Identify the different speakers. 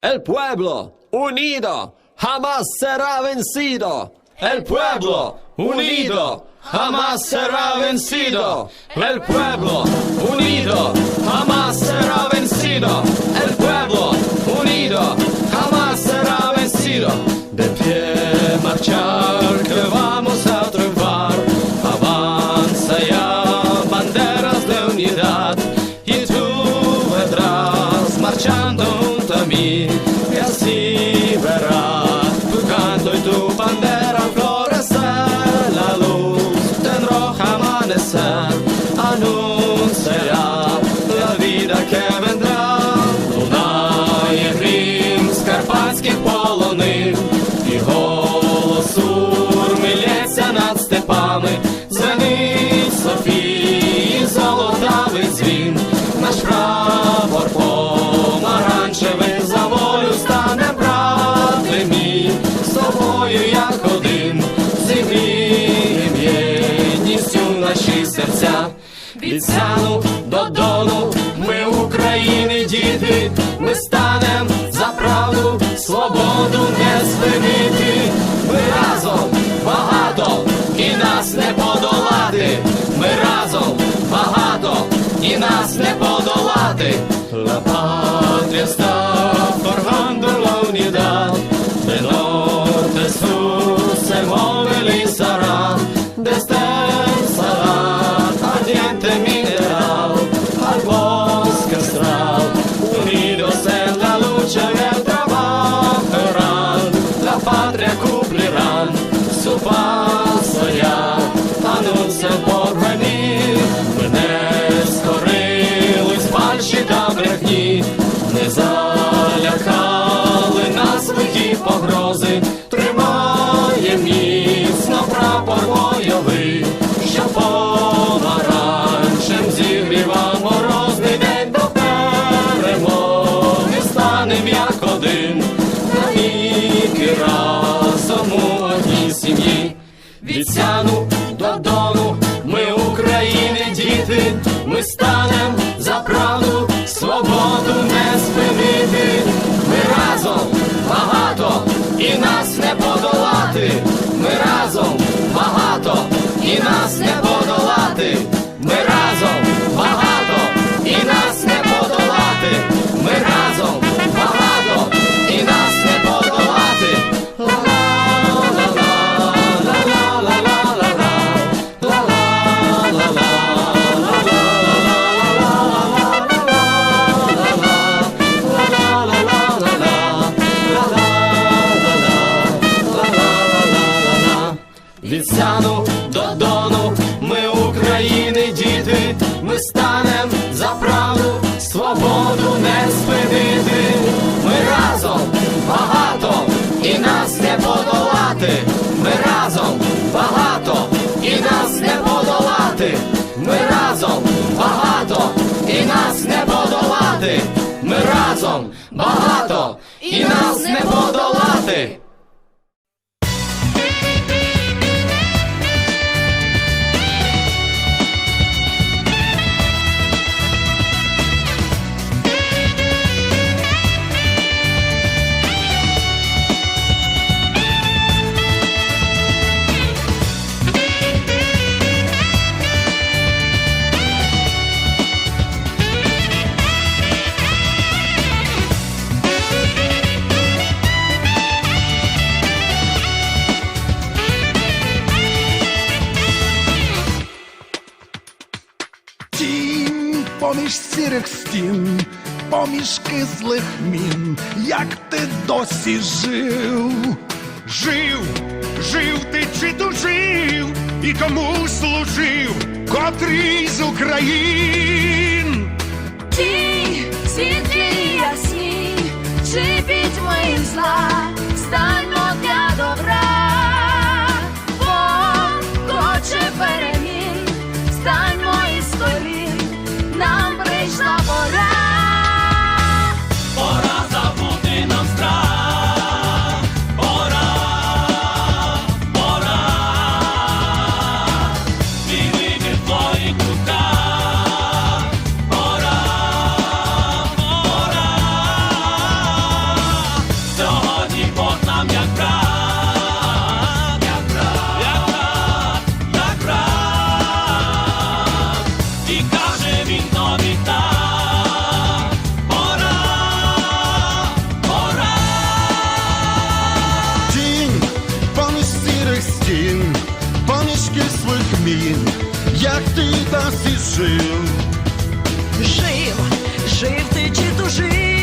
Speaker 1: El pueblo unido jamás será vencido. El pueblo unido jamás será vencido. El pueblo unido jamás será vencido. El pueblo unido jamás será vencido. De pie marchar que vamos a triunfar. Avanza ya banderas de unidad y tú vendrás marchando від сяну до дону ми України діти, ми станем за правду, свободу не звинити. Від не спинити. Ми разом багато і нас не подолати. Ми разом багато і нас не подолати. Ми разом багато і нас не подолати. Ми разом багато і нас не подолати.
Speaker 2: Тінь поміж сірих стін, поміж кислих мін, як ти досі жив,
Speaker 3: Жив, жив ти чи тужив, і кому служив, котрий з Україн.
Speaker 4: Ті світлі ясні, чи пітьми зла, станьмо для добра,
Speaker 2: мін, як ти досі жив.
Speaker 4: Жив, жив ти чи тужив,